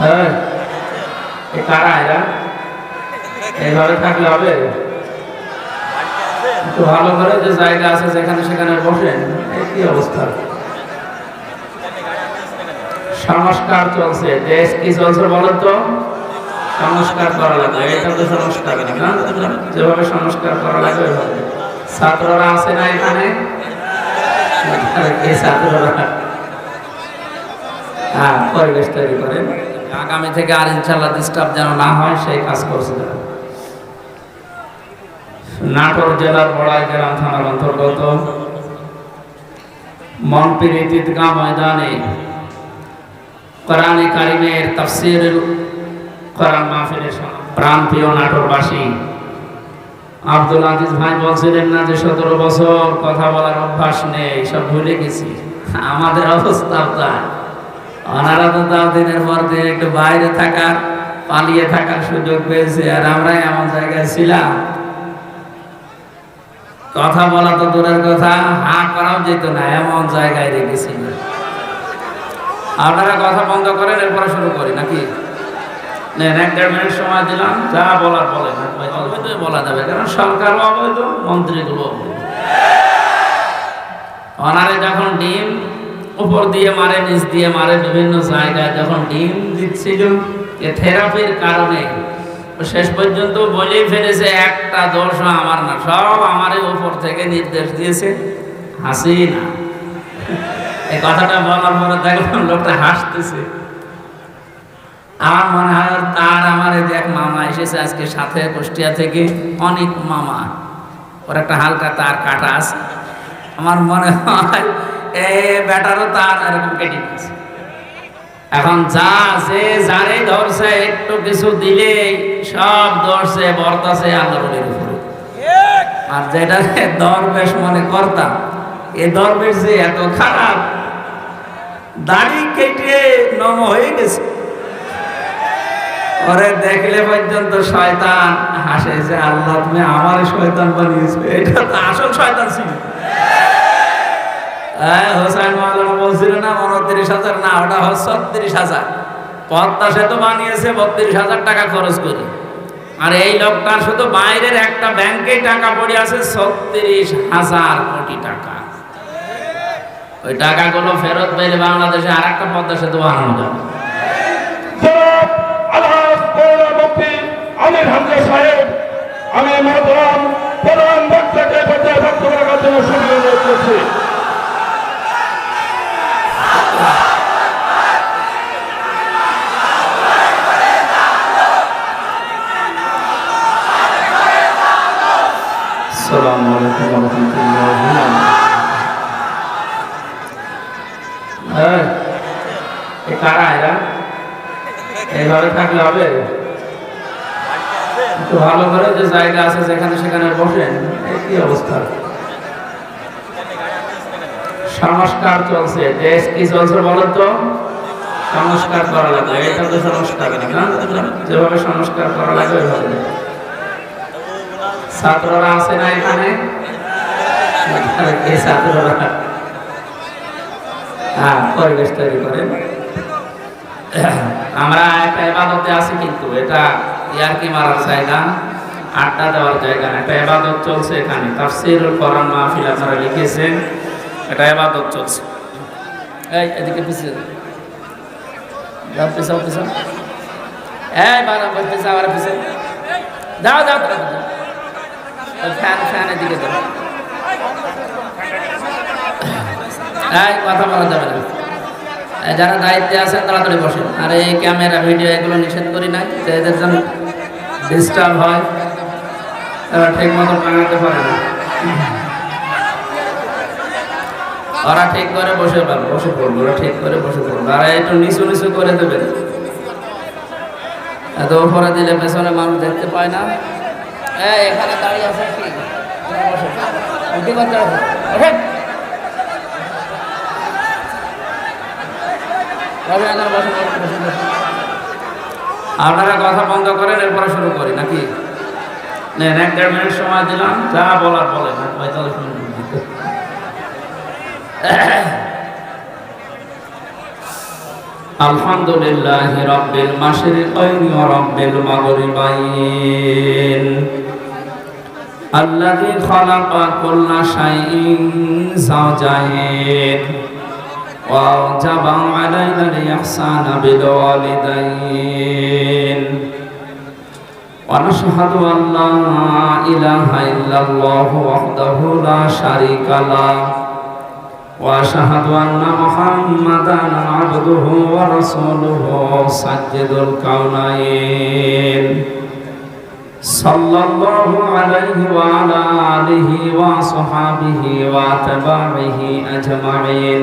হ্যাঁ। কারা এরা? এইভাবে থাকলে হবে? একটু ভালো করে যে জায়গা আছে যেখানে সেখানে বসেন কি অবস্থা? সংস্কার চলছে। দেশ কি চলছে বলেন তো? সংস্কার করা লাগবে। এটা তো সংস্কার যেভাবে সংস্কার করা লাগবে ওইভাবে। ছাত্ররা আছে না এখানে? ছাত্ররা। হ্যাঁ পরিবেশ তৈরি করেন। আগামী থেকে আর ইনশাল্লাহ ডিস্টার্ব যেন না হয়, সেই কাজ করছে তারা। নাটোর জেলার বড়াই গ্রাম থানার অন্তর্গত মনপির ঈদগাহ ময়দানে কোরআনে কারিমের তাফসির কোরআন মাহফিলের প্রাণ নাটোরবাসী, আব্দুল আজিজ ভাই বলছিলেন না যে সতেরো বছর কথা বলার অভ্যাস নেই, সব ভুলে গেছি। আমাদের অবস্থাও তাই। ওনারা তো তাও দিনের পর দিন একটু বাইরে থাকার পালিয়ে থাকার সুযোগ পেয়েছে আর আমরাই এমন জায়গায় ছিলাম। কথা বলা তো দূরের কথা হা করাও যেত না এমন জায়গায় রেখেছিল। আপনারা কথা বন্ধ করেন এরপরে শুরু করি নাকি? নেন এক দেড় মিনিট সময় দিলাম যা বলার বলেন অবৈধ বলা যাবে কারণ সরকারও অবৈধ মন্ত্রীগুলো অবৈধ। ওনারে যখন ডিম উপর দিয়ে মারে, নিচ দিয়ে মারে, বিভিন্ন জায়গায় যখন ডিম দিচ্ছিল থেরাপির কারণে শেষ পর্যন্ত বলেই ফেলেছে, একটা দোষ আমার না, সব আমারই উপর থেকে নির্দেশ দিয়েছে, হাসি না। এই কথাটা বলার পরে দেখলাম লোকটা হাসতেছে। আমার মনে হয় তার আমার এই এক মামা এসেছে আজকে সাথে কুষ্টিয়া থেকে, অনেক মামা। ওর একটা হালকা তার কাটা আছে। আমার মনে হয় এখন যা সে যারে ধরছে, একটু কিছু দিলে সব ধরছে বর্তাছে উপরে। আর যেটা দরবেশ মনে করতাম, এ দরবেশ যে এত খারাপ, দাড়ি কেটে নম হয়ে গেছে। ওরে দেখলে পর্যন্ত শয়তান হাসে যে, আল্লাহ তুমি আমার শয়তান বানিয়েছো। এটা তো আসল শয়তান ছিল। হ্যাঁ হাজার না, ওটা হচ্ছে বানিয়েছে হাজার টাকা খরচ করে। আর এই শুধু বাইরের একটা ব্যাংকে টাকা হাজার কোটি টাকা। ওই টাকাগুলো ফেরত বাংলাদেশে আর একটা পদ্মা সেতু বানানো আমি প্রধান বক্তাকে জন্য অনুরোধ করছি কারা এরা? এইভাবে থাকলে হবে? একটু ভালো করে যে জায়গা আছে যেখানে সেখানে বসেন কি অবস্থা? সংস্কার চলছে, দেশ কি চলছে বলেন তো? সংস্কার করা লাগবে, এটা তো সংস্কার না? যেভাবে সংস্কার করা লাগবে ওইভাবে। ছাত্ররা আছে না এখানে? ছাত্ররা। হ্যাঁ পরিবেশ তৈরি করেন। আমরা একটা এবাদতে আছি কিন্তু এটা ইয়ারকি মারার জায়গা আড্ডা দেওয়ার জায়গা না। একটা এবাদত চলছে এখানে। তাফসিরুল কোরআন মাহফিল আপনারা লিখেছেন, এটা এবাদত চলছে। এই, এদিকে পিছিয়ে এই যাও। ফ্যান এদিকে কথা বলা যাবে না। যারা দায়িত্বে আছেন তাড়াতাড়ি বসেন। আর এই ক্যামেরা, ভিডিও এগুলো নিষেধ করি নাই তো এদের যেন ডিস্টার্ব হয়, তারা ঠিক মতো টাঙাতে পারে না। ওরা ঠিক করে বসে পারবে বসে পড়বে ওরা ঠিক করে বসে পড়বে আর একটু নিচু নিচু করে দেবেন এত উপরে দিলে পেছনে মানুষ দেখতে পায় না। এখানে দাঁড়িয়ে আছে কি। উঠে করতে হবে। ওঠেন। রবি, এখানে বসেন, বসেন, বসেন, বসেন। আপনারা কথা বন্ধ করেন এরপরে শুরু করি নাকি নেন এক দেড় মিনিট সময় দিলাম যা বলার বলেন আর পঁয়তাল্লিশ মিনিট الحمد لله رب المشرقين ورب المغربين الذي خلق كل شيء زوجين وأوجب علينا الإحسان بالوالدين ونشهد أن لا إله إلا الله وحده لا شريك له وأشهد أن محمدا عبده ورسوله سجد الكونين صلى الله عليه وعلى آله وصحابه وأتباعه أجمعين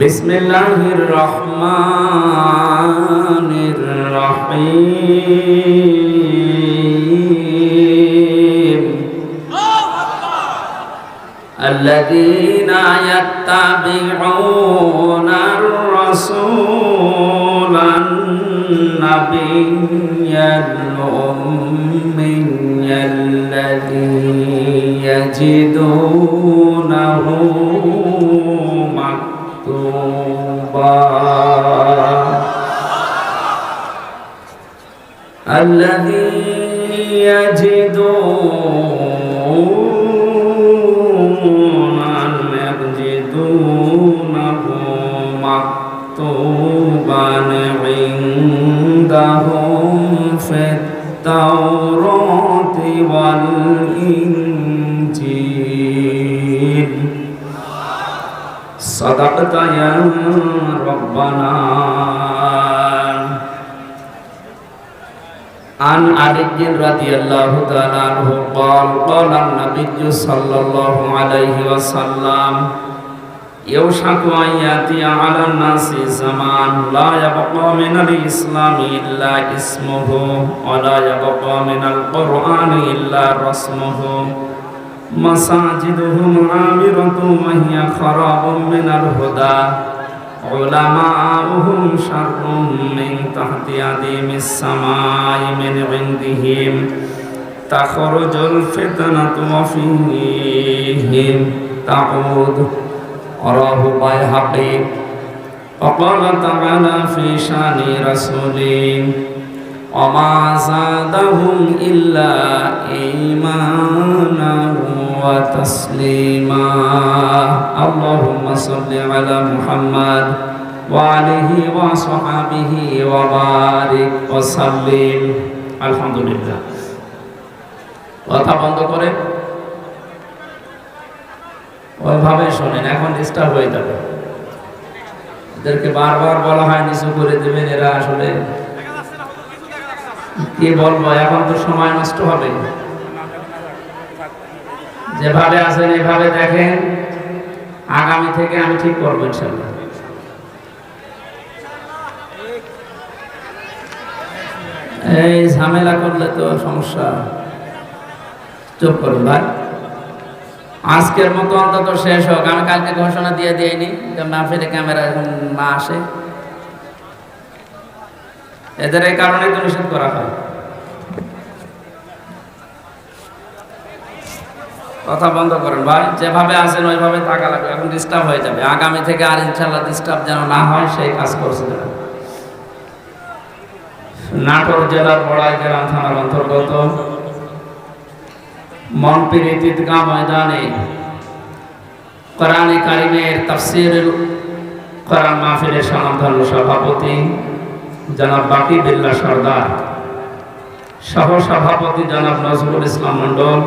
بسم الله الرحمن الرحيم الذين يتبعون الرسول النبي الأمي الذي يجدونه مكتوبا. الذي يجدون يجدونه مكتوبا عندهم في التوراة والإنجيل صدقت يا ربنا عن علي رضي الله تعالى عنه قال قال النبي صلى الله عليه وسلم يوشك أن يأتي على الناس زمان لا يبقى من الإسلام إلا اسمه ولا يبقى من القرآن إلا رسمه مساجدهم عامرة وهي خراب من الهدى علماؤهم شر من تحت أديم السماء من عندهم تخرج الفتنة وفيهم تعود رواه بيهقي وقال تعالى في شان رسوله وما زادهم إلا إيمانا وتسليما اللهم صل على محمد وعليه وصحبه وبارك وسلم الحمد لله কথা বন্ধ করে ওইভাবে শোনেন এখন ডিস্টার্ব হয়ে যাবে এদেরকে বারবার বলা হয় নিচু করে দেবেন এরা আসলে কি বলবো এখন তো সময় নষ্ট হবে যেভাবে আছেন, এভাবে দেখেন। আগামী থেকে আমি ঠিক করব ইনশাল্লাহ। এই ঝামেলা করলে তো সমস্যা। চুপ করুন, ভাই। আজকের মতো অন্তত শেষ হোক। আমি কালকে ঘোষণা দিয়ে দিইনি মাহফিলে ক্যামেরা এখন না আসে। এদের এই কারণে তো নিষেধ করা হয়। কথা বন্ধ করেন, ভাই। যেভাবে আছেন, ওইভাবে থাকা লাগবে। এখন ডিস্টার্ব হয়ে যাবে। আগামী থেকে আর ইনশাল্লাহ ডিস্টার্ব যেন না হয়, সেই কাজ করছে নাটোর জেলার বড়াই গ্রাম থানার অন্তর্গত মনপির ঈদগাহ ময়দানে কোরআনে কারিমের তাফসির কোরআন মাহফিলের সনাতন সভাপতি জনাব বাকি বিল্লা সর্দার সহ সভাপতি জনাব Nazrul Islam Mondal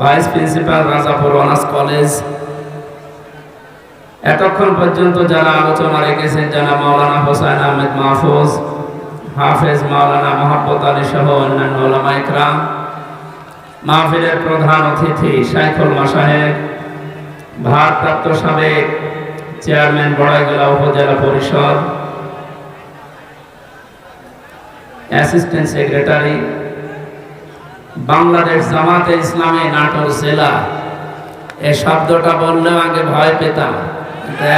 vice principal Rajapur honours college. এতক্ষণ পর্যন্ত যারা আলোচনা রেখেছেন যারা মাওলানা হোসাইন আহমেদ মাহফুজ, হাফেজ মাওলানা মোহাম্মদ আলী সহ অন্যান্য ওলামা মাহফিলের প্রধান অতিথি সাইফুল মাসাহেব ভারপ্রাপ্ত সাবেক চেয়ারম্যান বড়াইগোলা উপজেলা পরিষদ, অ্যাসিস্ট্যান্ট সেক্রেটারি বাংলাদেশ জামাতে ইসলামী নাটোর জেলা। এই শব্দটা বললেও আগে ভয় পেতাম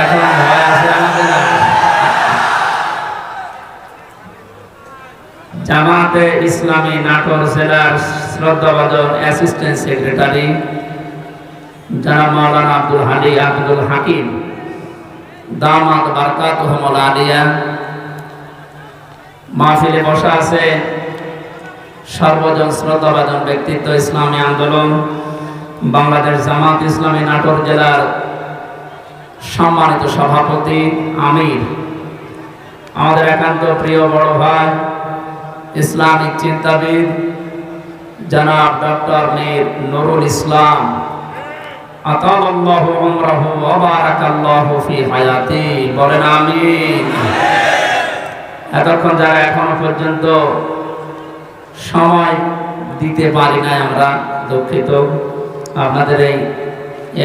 এখন ভয় আছে আমাদের জামাতে ইসলামী নাটোর জেলার শ্রদ্ধাভাজন অ্যাসিস্ট্যান্ট সেক্রেটারি যারা মৌলানা আব্দুল হালি আব্দুল হাকিম, দামাত বারকাত আলিয়া। মাহফিলে বসা আছে সর্বজন শ্রদ্ধাভাজন ব্যক্তিত্ব ইসলামী আন্দোলন, বাংলাদেশ জামাত ইসলামী নাটোর জেলার সম্মানিত সভাপতি আমির। আমাদের একান্ত প্রিয় বড় ভাই, ইসলামিক চিন্তাবিদ, জনাব ডক্টর মীর নুরুল ইসলাম। বলেন এতক্ষণ যারা এখনও পর্যন্ত সময় দিতে পারি নাই আমরা, দুঃখিত। আপনাদের এই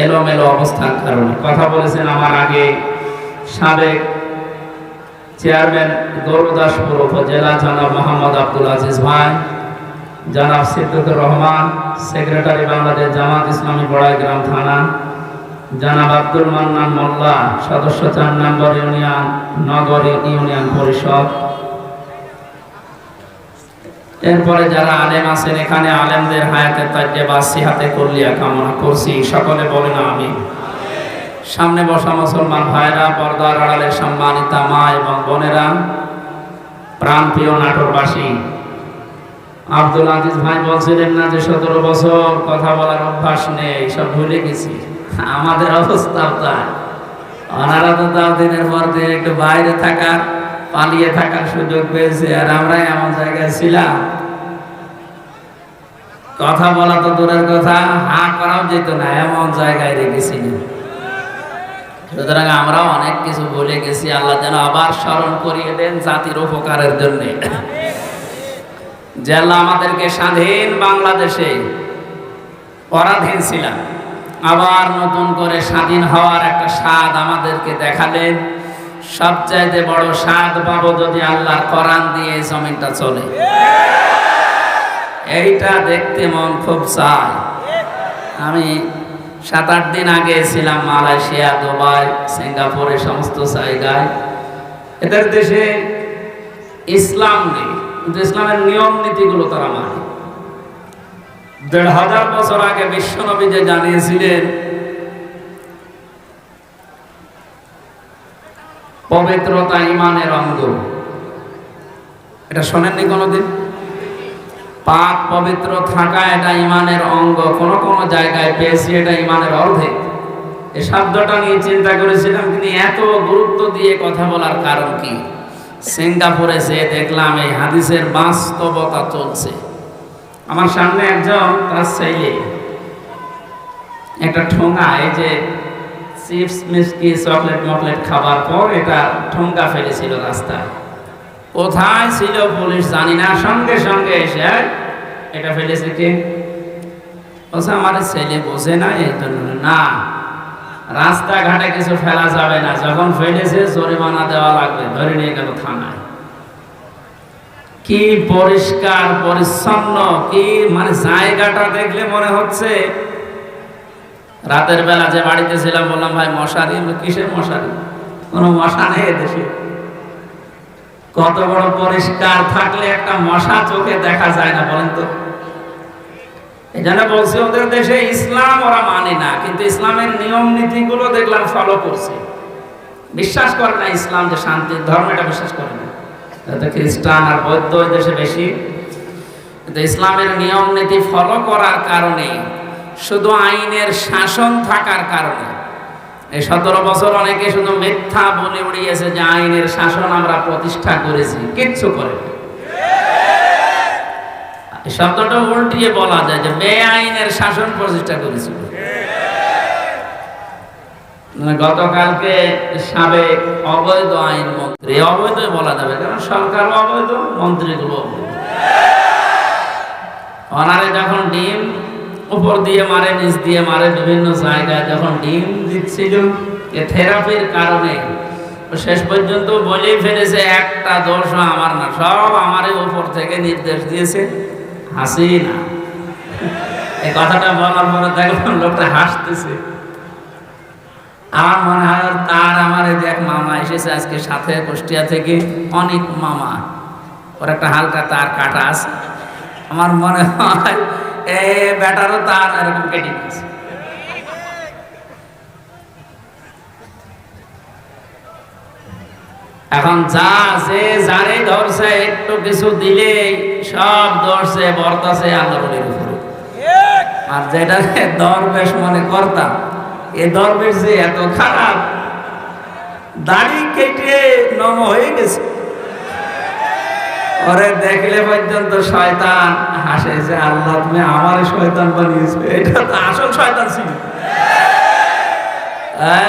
এলোমেলো অবস্থার কারণে। কথা বলেছেন আমার আগে সাবেক চেয়ারম্যান গৌরদাসপুর উপজেলা জনাব মোহাম্মদ আব্দুল আজিজ ভাই, জনাব সিদ্দুকুর রহমান, সেক্রেটারি বাংলাদেশ জামাত ইসলামী বড়াইগ্রাম থানা, জনাব আব্দুল মান্নান মোল্লা, সদস্য চার নম্বর ইউনিয়ন, নগর ইউনিয়ন পরিষদ এরপরে যারা আলেম আছেন, এখানে আলেমদের হায়াতে তাজ্জে বা সিহাতে করলিয়া কামনা করছি। সকলে বলেন আমি সামনে বসা মুসলমান ভাইরা, পর্দার আড়ালে সম্মানিতা মা এবং বোনেরা, প্রাণপ্রিয় নাটোরবাসী, আব্দুল আজিজ ভাই বলছিলেন না যে সতেরো বছর কথা বলার অভ্যাস নেই, সব ভুলে গেছি। আমাদের অবস্থাও তাই। ওনারা তো তাও দিনের পর দিন একটু বাইরে থাকার পালিয়ে থাকার সুযোগ পেয়েছে আর আমরা এমন জায়গায় ছিলাম। কথা বলা তো দূরের কথা, হা করাও যেত না, এমন জায়গায় রেখেছিলাম সুতরাং আমরাও অনেক কিছু বলে গেছি, আল্লাহ যেন আবার স্মরণ করিয়ে দেন জাতির উপকারের জন্য। যে আল্লাহ আমাদেরকে স্বাধীন বাংলাদেশে পরাধীন ছিলাম, আবার নতুন করে স্বাধীন হওয়ার একটা স্বাদ আমাদেরকে দেখালেন। সবচাইতে বড় স্বাদ পাবো যদি আল্লাহর কোরআন দিয়ে এই জমিনটা চলে। এইটা দেখতে মন খুব চায়। আমি সাত আট দিন আগে ছিলাম মালয়েশিয়া, দুবাই, সিঙ্গাপুরে সমস্ত জায়গায়। এদের দেশে ইসলাম নেই, কিন্তু ইসলামের নিয়ম নীতিগুলো তারা মানে। দেড় হাজার বছর আগে বিশ্বনবী যে জানিয়েছিলেন পবিত্রতা ইমানের অঙ্গ। এটা শোনেননি কোনোদিন? পাক পবিত্র থাকা এটা ইমানের অঙ্গ। কোন কোন জায়গায় পেয়েছি এটা ইমানের অর্ধেক। এই শব্দটা নিয়ে চিন্তা করেছিলাম তিনি এত গুরুত্ব দিয়ে কথা বলার কারণ কি? সিঙ্গাপুরে যে দেখলাম এই হাদিসের বাস্তবতা চলছে। আমার সামনে একজন তার ছেলে, একটা ঠোঙা, এই যে চিপস, মিষ্টি, চকলেট মকলেট খাবার পর এটা ঠোঙ্গা ফেলেছিল রাস্তায়। কোথায় ছিল পুলিশ জানি না, সঙ্গে সঙ্গে এসে এটা ফেলেছে কে? বলছে আমার ছেলে বোঝে না এই জন্য। না, রাস্তাঘাটে কিছু ফেলা যাবে না, যখন ফেলেছে জরিমানা দেওয়া লাগবে, ধরে নিয়ে গেল থানায়। কি পরিষ্কার, পরিচ্ছন্ন, কি মানে জায়গাটা দেখলে মনে হচ্ছে রাতের বেলা যে বাড়িতে ছিলাম, বললাম, ভাই মশারি কিসের মশারি কোনো মশা নেই এদেশে কত বড় পরিষ্কার থাকলে একটা মশা চোখে দেখা যায় না, বলেন তো? জন্য বলছে, ওদের দেশে ইসলাম ওরা মানে না, কিন্তু ইসলামের নিয়ম নীতিগুলো দেখলাম ফলো করছে। বিশ্বাস করে না ইসলাম যে শান্তির ধর্ম, এটা বিশ্বাস করে না। খ্রিস্টান আর বৌদ্ধ দেশে বেশি। কিন্তু ইসলামের নিয়ম নীতি ফলো করার কারণে শুধু আইনের শাসন থাকার কারণে। এই সতেরো বছর অনেকে শুধু মিথ্যা বলে উড়িয়েছে যে আইনের শাসন আমরা প্রতিষ্ঠা করেছি, কিচ্ছু করে। শব্দটা উল্টিয়ে বলা যায় যে বেআইনের শাসন প্রতিষ্ঠা করেছিল। মানে গতকালকে সাবেক অবৈধ আইন মন্ত্রী অবৈধ বলা যাবে, কারণ সরকার অবৈধ, মন্ত্রীগুলো অবৈধ। ওনারে যখন ডিম উপর দিয়ে মারে, নিচ দিয়ে মারে, বিভিন্ন জায়গায় যখন ডিম দিচ্ছিল থেরাপির কারণে শেষ পর্যন্ত বলেই ফেলেছে, একটা দোষ আমার না, সব আমারই উপর থেকে নির্দেশ দিয়েছে হাসিনা। এই কথাটা বলার পরে দেখলাম লোকটা হাসতেছে। আমার মনে হয় তার আমার এই এক মামা এসেছে আজকে সাথে কুষ্টিয়া থেকে, অনেক মামা। ওর একটা হালকা তার কাটা আছে। আমার মনে হয় ব্যাটারও তার এরকম কেটে গেছে এখন যা যে যারে ধরছে, একটু কিছু দিলে সব ধরছে, বর্তাছে আল্লাহর উপরে। আর যেটা দরবেশ মনে করতাম এ দরবেশ যে এত খারাপ, দাড়ি কেটে নম হয়ে গেছে। ওরে দেখলে পর্যন্ত শয়তান হাসে যে আল্লাহ তুমি আমার শয়তান বানিয়েছো। এটা তো আসল শয়তান ছিল।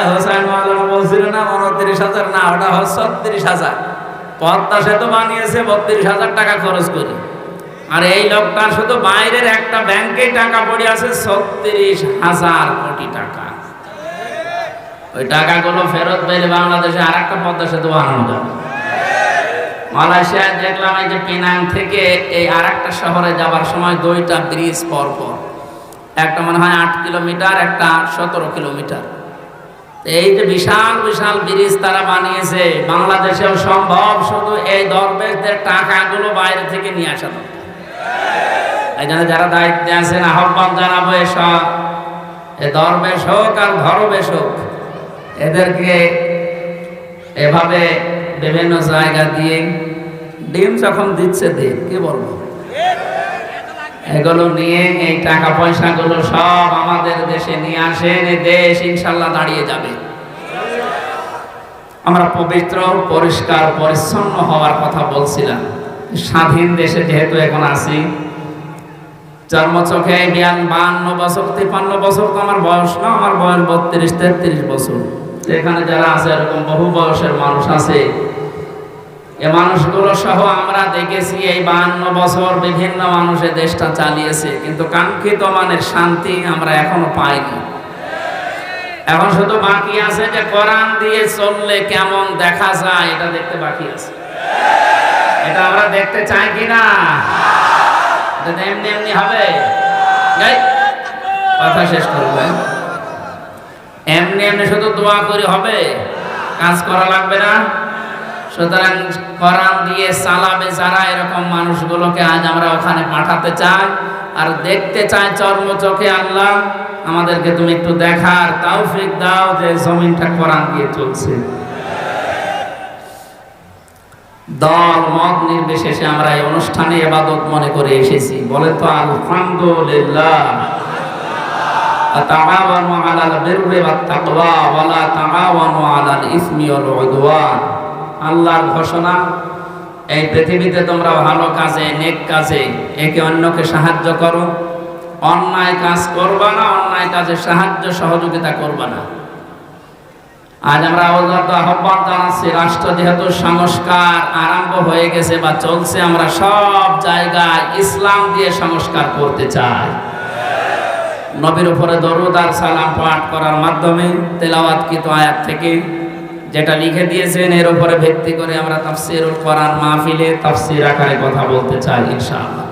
হোসাইন মাওলানা বলছিল, না, উনত্রিশ হাজার না, ওটা হচ্ছে ছত্রিশ হাজার। পদ্মা সেতু বানিয়েছে, বত্রিশ হাজার টাকা খরচ করে। আর এই লোকটার শুধু বাইরের একটা ব্যাংকে টাকা পড়ে আছে, ছত্রিশ হাজার কোটি টাকা। ওই টাকাগুলো ফেরত পেলে বাংলাদেশে আর একটা পদ্মা সেতু বানানো যাবে। মালয়েশিয়ায় দেখলাম এই যে পেনাং থেকে এই আর একটা শহরে যাবার সময় দুইটা ব্রিজ পর পর একটা মনে হয় আট কিলোমিটার, একটা সতেরো কিলোমিটার। এই যে বিশাল বিশাল ব্রিজ তারা বানিয়েছে, বাংলাদেশেও সম্ভব শুধু এই দরবেশদের টাকাগুলো বাইরে থেকে নিয়ে আসা এই জন্য যারা দায়িত্বে আছেন, আহ্বান জানাব এসব। এ দরবেশ হোক আর ধরবেশ হোক, এদেরকে এভাবে বিভিন্ন জায়গা দিয়ে ডিম যখন দিচ্ছে দিন কি বলব? এগুলো নিয়ে এই টাকা পয়সাগুলো সব আমাদের দেশে নিয়ে আসেন দেশ ইনশাল্লাহ দাঁড়িয়ে যাবে। আমরা পবিত্র, পরিষ্কার, পরিচ্ছন্ন হওয়ার কথা বলছিলাম। স্বাধীন দেশে যেহেতু এখন আছি জন্ম চোখে বিয়ান বান্ন বছর তিপ্পান্ন বছর তো আমার বয়স না, আমার বয়স বত্রিশ, তেত্রিশ বছর। এখানে যারা আছে, এরকম বহু বয়সের মানুষ আছে এ মানুষগুলো সহ আমরা দেখেছি এই বাহান্ন বছর বিভিন্ন মানুষে দেশটা চালিয়েছে, কিন্তু কাঙ্ক্ষিত মানের শান্তি আমরা এখনও পাইনি। এখন শুধু বাকি আছে যে কোরআন দিয়ে চললে কেমন দেখা যায়, এটা দেখতে বাকি আছে। এটা আমরা দেখতে চাই কি না এটা এমনি এমনি হবে। কথা শেষ করবেন এমনি এমনি শুধু দোয়া করে হবে? কাজ করা লাগবে না? সুতরাং কোরআন দিয়ে চালাবে যারা এরকম মানুষগুলোকে আজ আমরা ওখানে পাঠাতে চাই আর দেখতে চাই চর্ম চোখে আল্লাহ, আমাদেরকে তুমি একটু দেখার তৌফিক দাও যে জমিনটা কোরআন দিয়ে চলছে। দল, মত নির্বিশেষে আমরা এই অনুষ্ঠানে এবাদত মনে করে এসেছি। বলে তো আলহামদুলিল্লাহ। আলাল বিররি ওয়াত তাকওয়া ওয়া লা তাআওয়ানু আলাল ইসমি ওয়াল উদওয়ান। আল্লাহর ঘোষণা, এই পৃথিবীতে তোমরা ভালো কাজে, নেক কাজে একে অন্যকে সাহায্য করো। অন্যায় কাজ করবা না, অন্যায় কাজে সাহায্য, সহযোগিতা করবা না। আজ আমরা অবগত, আহ্বান জানাচ্ছি, রাষ্ট্র যেহেতু সংস্কার আরম্ভ হয়ে গেছে বা চলছে, আমরা সব জায়গায় ইসলাম দিয়ে সংস্কার করতে চাই। নবীর উপরে দরুদ আর সালাম পাঠ করার মাধ্যমে তেলাওয়াতকৃত আয়াত থেকে যেটা লিখে দিয়েছেন, এর উপরে ভিত্তি করে আমরা তাফসিরুল কোরআন মাহফিলে তাফসির আকারে কথা বলতে চাই, ইনশাআল্লাহ।